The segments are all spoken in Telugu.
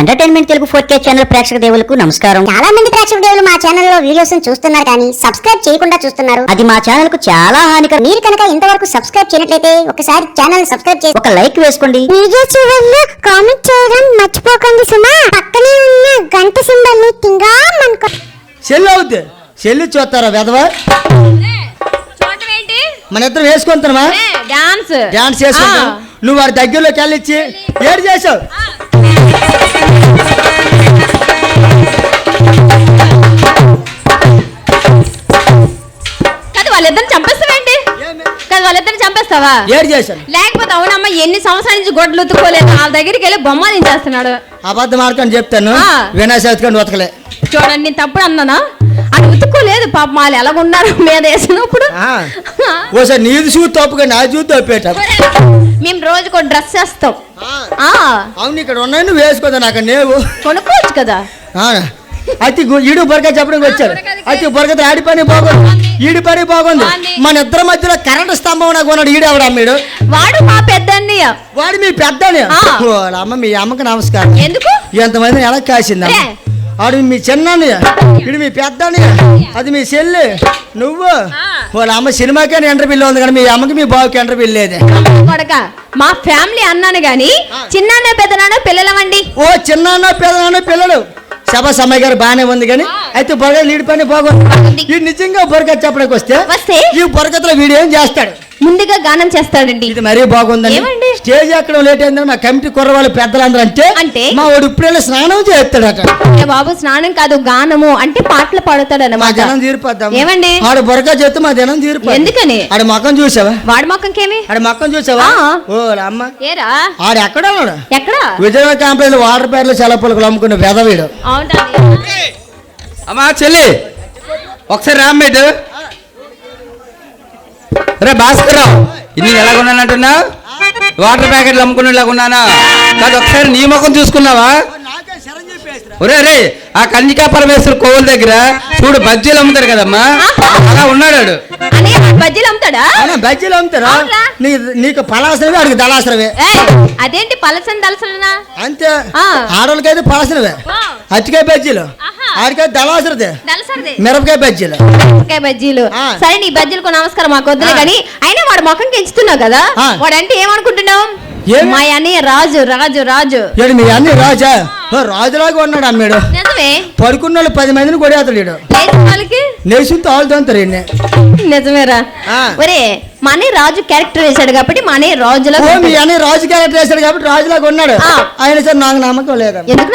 Entertainment Telugu four K channel ప్రేక్షక దేవులకు నమస్కారం. చాలా మంది ప్రేక్షక దేవులు మా ఛానల్లో వీడియోస్ చూస్తున్నారు కానీ సబ్స్క్రైబ్ చేయకుండా చూస్తున్నారు. అది మా ఛానల్కు చాలా హానికరం. మీరు కనుక ఇంతవరకు సబ్స్క్రైబ్ చేయనట్లయితే ఒకసారి ఛానల్ సబ్స్క్రైబ్ చేసి ఒక లైక్ వేసుకోండి. వీడియో చివరిలో కామెంట్ చేయడం మర్చిపోకండి సుమా. పక్కనే ఉన్న గంట సింబల్ని తింగా మనకు చెల్లి అవుద్ది. చెల్లి చూస్తారా వెధవా? చూడటం ఏంటి? మన ఇద్దరం వేసుకుంటున్నామా డాన్స్ డాన్స్ చేసుకుంటాం. నువ్వు వాడి దగ్గరలోకి వెళ్ళిచ్చి ఏడు చేసావు? చంపేస్తావా ఏడు చేశాను. లేకపోతే అవునమ్మా ఎన్ని సంవత్సరాల నుంచి గొడ్లు ఉతుక్కోలేదు వాళ్ళ దగ్గరికి వెళ్ళి బొమ్మలు చేస్తున్నాడు అబద్ధం ఆడకని చెప్తాను. చవితికి ఉతకలే. చూడండి నేను తప్పుడు అన్నానా? అది ఉతుక్కోలేదు పాప వాళ్ళు ఎలాగున్నారు మీద వేసినప్పుడు. ఓసారి నీది చూసి తప్పుగా నా చూసి తప్పేట మేము రోజుకో డ్రెస్ వేస్తాం. అవును ఇక్కడ ఉన్నాయి నువ్వు వేసుకోదా నాకు నేవు. కొనుక్కోవచ్చు కదా. ఆ. అయితే ఈడు బొరక చెప్పడానికి వచ్చారు అయితే బొరక ఆడి పని బాగుంది ఈడి పని బాగుంది. మన ఇద్దరి మధ్యలో కరెంటు స్తంభం నాకు ఉన్నాడు ఈడు ఎవడా మీడు వాడు మా పెద్ద వాడు మీ. ఓ, అమ్మ మీ అమ్మకి నమస్కారం. ఎందుకు? ఎంతమంది ఎలా కాసిందా. ఆడు మీ చిన్నని ఇడు మీ పెద్దని అది మీ చెల్లి నువ్వు. వాళ్ళ అమ్మ సినిమాకే ఎంటర్ బిల్లు ఉంది కానీ మీ అమ్మకి మీ బావుకి ఎంటర్ బిల్లు లేదే. కొడక మా ఫ్యామిలీ అన్నాను గాని చిన్నాన్న పెద్దనాన్న పిల్లలమండి ఓ చిన్న పెదనాన్న పిల్లలు. సభ సమ్మయ్య గారు బాగానే ఉంది కానీ అయితే బొరగ లీడి పని బాగుంది ఈ నిజంగా బొరగ చెప్పడానికి వస్తే? ఈ బొరగతలో వీడు ఏం చేస్తాడు? ముందుగా గానం చేస్తాడండి. ఇది మరీ బాగుందని ఏమండి? స్టేజ్ ఎక్కడ లేట్ అయిందని మా కమిటీ కుర్రవాళ్ళు పెద్దలందరూ అంటే అంటే? మా వాడు ఇప్పుడే స్నానం చేస్తాడట. ఏ బాబు స్నానం కాదు గానము అంటే పాటలు పాడతాడు మా అన్నమాట జనం తీరిపోద్దాం. ఏమండి? ఆడు బొరక చేస్తే మా జనం తీరిపోద్ది. ఎందుకని? ఆడ మొక్కం చూసావా? వాడి మొక్కకేమి ఆడ మొక్కం చూసావా? ఆ. ఓ అమ్మ ఏరా? ఆడు ఎక్కడ ఉన్నాడు? ఎక్కడ? విజయవాడ కాంప్లైంట్ వాటర్ ప్యాడ్లు సెలవులు అమ్ముకున్న వెదవీడు అవునండి. అమ్మా చెల్లి. ఒకసారి రామ్మేటు. రే భాస్కర్రావు ఇది ఎలా కొన్నానంటున్నా వాటర్ ప్యాకెట్లు అమ్ముకునేలాగా ఉన్నానా? కాదు ఒకసారి నీ ముఖం చూసుకున్నావా? ఒరే రే ఆ కన్నికా పరమేశ్వర కోవిల దగ్గర చూడు బజ్జీలు అమ్ముతారు కదమ్మా. అలా ఉన్నాడు బజ్జీలు అమ్ముతాడా? బజ్జీలు అమ్ముతారా? నీకు పలాసనవే ఆడికి దళాసనవే. అదేంటి పలసని దలసనా అంతే. ఆ. ఆడవాళ్ళకైతే పలసనవే. అరటికాయ బజ్జీలు. ఆహా. ఆడికైతే దళాసరదే మిరపకాయ బజ్జీలు. మిరపకాయ బజ్జీలు. సరే నీ బజ్జీలకు నమస్కారం మాకు వద్దులే. కానీ అయినా వాడు ముఖం పెంచుతున్నావు కదా. వాడంటే ఏమనుకుంటున్నావు? ఏమి? మా రాజు రాజు రాజు. ఏడు మీ అన్ని రాజా? రాజులాగా ఉన్నాడు అమ్మాడు. నిజమే. పడుకున్న వాళ్ళు పది మందిని కొడేస్తాడు వాళ్ళకి? నేసిన ఈయన్ని. నిజమేరా. ఆ. ఒరే మా అన్నయ్య రాజు క్యారెక్టర్ వేశాడు కాబట్టి మా అన్నయ్య రాజులా మీ అన్ని రాజు క్యారెక్టర్ వేస్తాడు కాబట్టి రాజులాగా ఉన్నాడు. ఆయన సార్ నాకు నమ్మకం లేదు ఎందుకు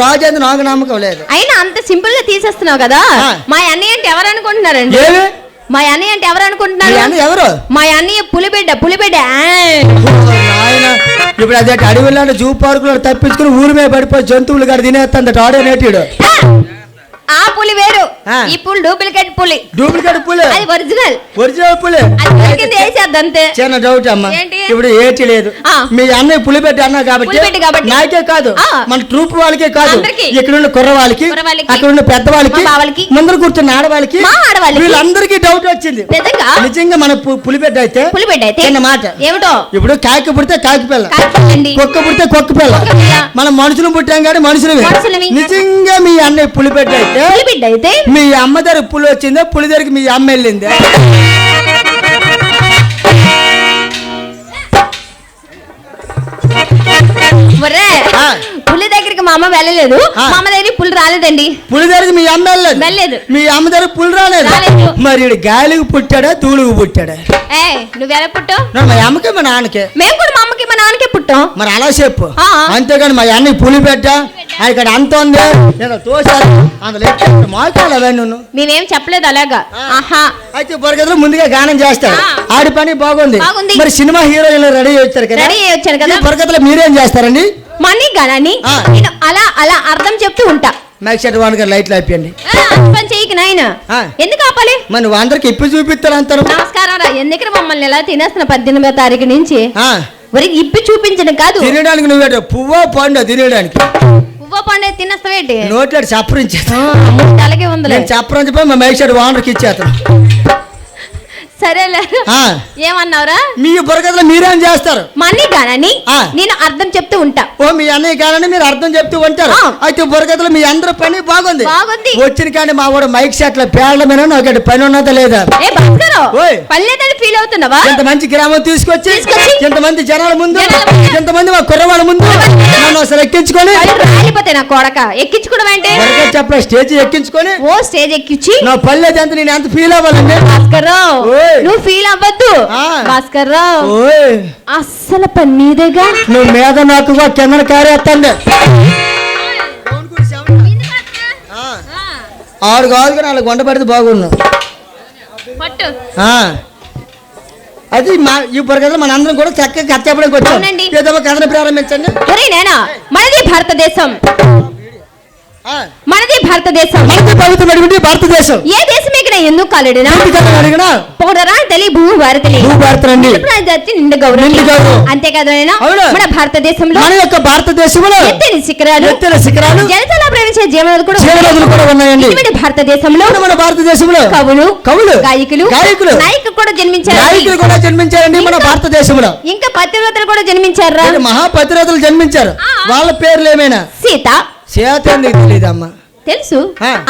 రాజు అయితే నాకు నమ్మకం లేదు. అయినా అంత సింపుల్గా తీసేస్తున్నావు కదా. మా అన్నయ్య అంటే ఎవరు అనుకుంటున్నారండి? మా అన్నయ్య అంటే ఎవరు అనుకుంటున్నారు? ఎవరు? మా అన్నయ్య పులిబిడ్డ పులిబిడ్డ. ఇప్పుడు అదే అడవిలో జూ పార్కులో తప్పించుకుని ఊరి మీద పడిపోయి జంతువులు కాడ తినేస్తుంది ఆడే నేటిడు ఆ పులి వేరు. ఈ పులి డూప్లికేట్ పులి. డూప్లికేట్ పులి? అది ఒరిజినల్. ఒరిజినల్ పులి? అది దొరికింది వేసేద్ది అంతే. చిన్న డౌట్ అమ్మా? ఇప్పుడు ఏటి లేదు. మీ అన్నయ్య పులిపెట్టి అన్నా కాబట్టి. నాకే కాదు. మన ట్రూప్ వాళ్ళకే కాదు. ఇక్కడ ఉన్న కుర్ర వాళ్ళకి అక్కడ ఉన్న పెద్ద వాళ్ళకి ముందర కూర్చున్న ఆడవాళ్ళకి. వీళ్ళందరికీ డౌట్ వచ్చింది. నిజంగా? మన పు- పులిపెట్టి అయితే పులిబిడ్డ అయితే చిన్న మాట. ఏమిటో? ఇప్పుడు కాకి పుడితే కాకి పిల్ల. కుక్క పుడితే కుక్క పిల్ల. మనం మనుషులు పుట్టాం కానీ మనుషులమే. నిజంగా మీ అన్నయ్య పులిపెట్టి అయితే పులిబిడ్డ అయితే? మీ అమ్మ దగ్గర పులి వచ్చిందో? పులి దగ్గరికి మీ అమ్మ వెళ్ళింది. పులి దగ్గరికి మా అమ్మ వెళ్ళలేదు. మా అమ్మ దగ్గరికి పులి రాలేదండి. పులి దగ్గరికి మీ అమ్మ వెళ్ళలేదు? వెళ్ళలేదు. మీ అమ్మ దగ్గర పులి రాలేదు. మరి గాలికి పుట్టాడా తూలుగు పుట్టాడా? ఏ నువ్వెలా పుట్టావు? మా అమ్మకి మా నాన్నకి. మేము కూడా మా అమ్మకి మా నాన్నకే పుట్టాం. మరి అలా చెప్పు. అంతేగాని మా అన్నకి పులి పెట్టా ఇక్కడ అంత ఉంది. నేను తోసాను అందులో ఎక్కేస్తే మోకాలు అవన్నీ నువ్వు. మేమేం చెప్పలేదు అలాగా. ఆహా. అయితే బొరగదిలో ముందుగా గానం చేస్తారు. ఆడి పని బాగుంది. మరి సినిమా హీరోయిన్లు రెడీ వచ్చారు కదా. రెడీ వచ్చారు కదా. బొరగదిలో మీరేం చేస్తారండి? మనీ గణని ఆ. నేను అలా అలా అర్థం చెప్తూ ఉంటా. మైక్ సెట్ వాన్ గారు లైట్లు అయిపోయండి ఆ, అంత పని చేయకి నాయన. ఎందుకు ఆపాలి? నువ్వు అందరికి ఇప్పి చూపిస్తారు అంటారు నమస్కారం రా. ఎందుకు మమ్మల్ని ఎలా తినేస్తున్న పద్దెనిమిదో తారీఖు నుంచి? మరి ఇప్పి చూపించడం కాదు. తినడానికి నువ్వు పువ్వో పండు తినడానికి. పువ్వ పండే తినేస్తావేంటి నోట్లో చప్పరించేస్తా. అలాగే ఉందిలే. నేను చెప్పరని చెప్పి మా సెట్ వానర్కి ఇచ్చేస్తాను సరేలే. ఏమన్నావురా మీ బుర్రకథలో మీరేం చేస్తారు మనీ గానని ఆ. నేను అర్థం చెప్తూ ఉంటా ఓ మీ అన్నయ్య కాదని మీరు అర్థం చెప్తూ ఉంటారు. అయితే బుర్రకథలో మీ అందరి పని బాగుంది బాగుంది. వచ్చిన కానీ మా వాడు మైక్ సెట్ల పేర్ల మీద ఒకటి పని ఉన్నదా లేదా ఏ భాస్కర్. పల్లెదని ఫీల్ అవుతున్నావా ఇంత మంచి గ్రామం తీసుకొచ్చి. ఇంతమంది జనాల ముందు. ఇంతమంది మా కుర్రవాళ్ళ ముందు నన్ను అసలు ఎక్కించుకొని కళ్ళు రాలిపోతాయి నా కొడక ఎక్కించుకోవడం అంటే చెప్పలే స్టేజ్ ఎక్కించుకొని ఓ స్టేజ్ ఎక్కించి నా పల్లె ఎంత నేను ఎంత ఫీల్ అవ్వాలండి భాస్కర్. నువ్వు ఫీల్ అవ్వద్దు. భాస్కర్ ఓయ్! అస్సలు పని నీదేగా నువ్వు మీద నాకు కింద కారేస్తండి. ఆడు కాదు కానీ వాళ్ళకి వంట పెడితే ఆ. అది మా ఈ బుర్రకథలో మన అందరం కూడా చక్కగా కథ చెప్పడానికి వచ్చాం. అవునండి. ఏదో కథను ప్రారంభించండి. ఒరే నేనా? మనది భారతదేశం. మనది భారతదేశం. మనకి పవిత్రమైనటువంటి భారతదేశం. ఏ దేశం ఎక్కడ ఎందుకు కాలేడునా? ఏంటి కథ అడిగినా పోడరా తెలి నిండు గౌరవం నిండు గౌరవం. అంతేకాదు నాయనా, అవును. మన భారతదేశంలో మన యొక్క భారతదేశంలో ఎత్తైన శిఖరాలు ఎత్తైన శిఖరాలు ప్రవేశించే జీవనదులు కూడా జీవనదులు కూడా ఉన్నాయండి. ఇటువంటి భారతదేశంలో మన మన భారతదేశంలో కవులు కవులు గాయకులు గాయకులు నాయకులు కూడా జన్మించారు నాయకులు కూడా జన్మించారండి మన భారతదేశంలో. ఇంకా పతివ్రతలు కూడా జన్మించారా? మహాపతిరథులు జన్మించారు. వాళ్ళ పేర్లు ఏమైనా? సీత. సీత ఎందుకు తెలియదమ్మా. తెలుసు.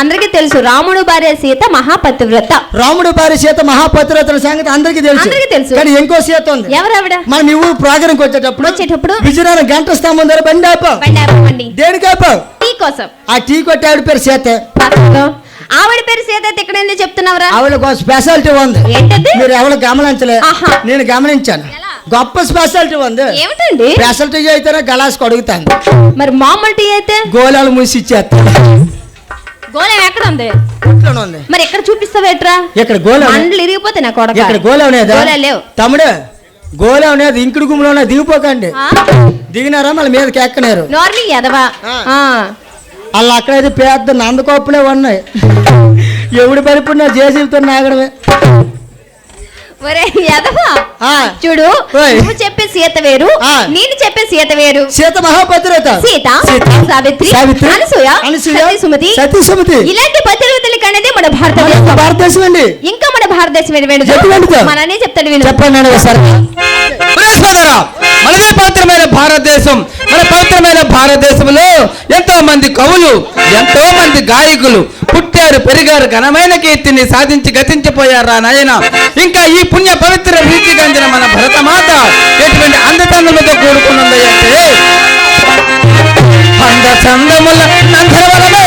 అందరికీ తెలుసు. రాముడు భార్య సీత మహాపతివ్రత. రాముడు భార్య సీత మహాపతిరథుల సంగతి అందరికీ తెలుసు. అందరికీ తెలుసు. కానీ ఇంకో సీత ఉంది. ఎవరావిడ? మనం ఈ ఊరు ప్రోగ్రాంకి వచ్చేటప్పుడు వచ్చేటప్పుడు? విజయనగరం గంట స్తంభం దగ్గర బండి ఆపాం బండి ఆపమండి దేనికి ఆపాం టీ కోసం. ఆ టీ కొట్టి ఆవిడ పేరు సీత. ఆవిడ పేరు సీత ఇక్కడ చెప్తున్నావురా? ఆవిడకు ఒక స్పెషాలిటీ ఉంది. ఏంటది? మీరు ఎవరు గమనించలే. ఆహా. నేను గమనించాను? గొప్ప స్పెషాలిటీ ఉంది. ఏమిటండి? స్పెషాలిటీ అయితేనే గలాస్ కడుగుతాను మరి మామూలు టీ అయితే? గోళాలు మూసి ఇచ్చేస్తాను. గోళం ఎక్కడ ఉంది? ఇంట్లోనే ఉంది. మరి ఎక్కడ చూపిస్తావేట్రా ఇక్కడ గోళం? మండలు ఇరిగిపోతే నా కొడక. ఇక్కడ గోళం లేదా? లేవు. తమ్ముడు గోళం అనేది ఇంకుడు గుమ్మలోనే దిగిపోకండి? దిగినారా? మళ్ళీ మీదకి ఎక్కనేరు నోర్మి ఎదవా. వాళ్ళు అక్కడైతే పెద్ద నందకోపులే ఉన్నాయి. ఎవడు పరిపడినా జేసీబీతో నాగడమే. ఒరే చూడు. నువ్వు చెప్పే సీత వేరు. నేను చెప్పే సీత వేరు. సీత మహాపతిరత సీత సీత, సావిత్రి సావిత్రి, అనసూయ అనసూయ, సతీ సుమతి సతీ సుమతి. ఇలాంటి పతిరవతలకి అనేది మన భారతదేశం. భారతదేశం అండి. ఇంకా మన భారతదేశం ఏంటి. మననే చెప్తాడు విను. చెప్పండి ఒకసారి. మనదే పవిత్రమైన భారతదేశం. మన పవిత్రమైన భారతదేశంలో ఎంతో మంది కవులు ఎంతో మంది గాయకులు పుట్టారు పెరిగారు ఘనమైన కీర్తిని సాధించి గతించిపోయారా నాయన? ఇంకా ఈ పుణ్య పవిత్ర రీతి గందిన మన భరతమాత ఎటువంటి అందచందములతో కూడుకున్నది అంటే? అంద చందముల నందరవలమే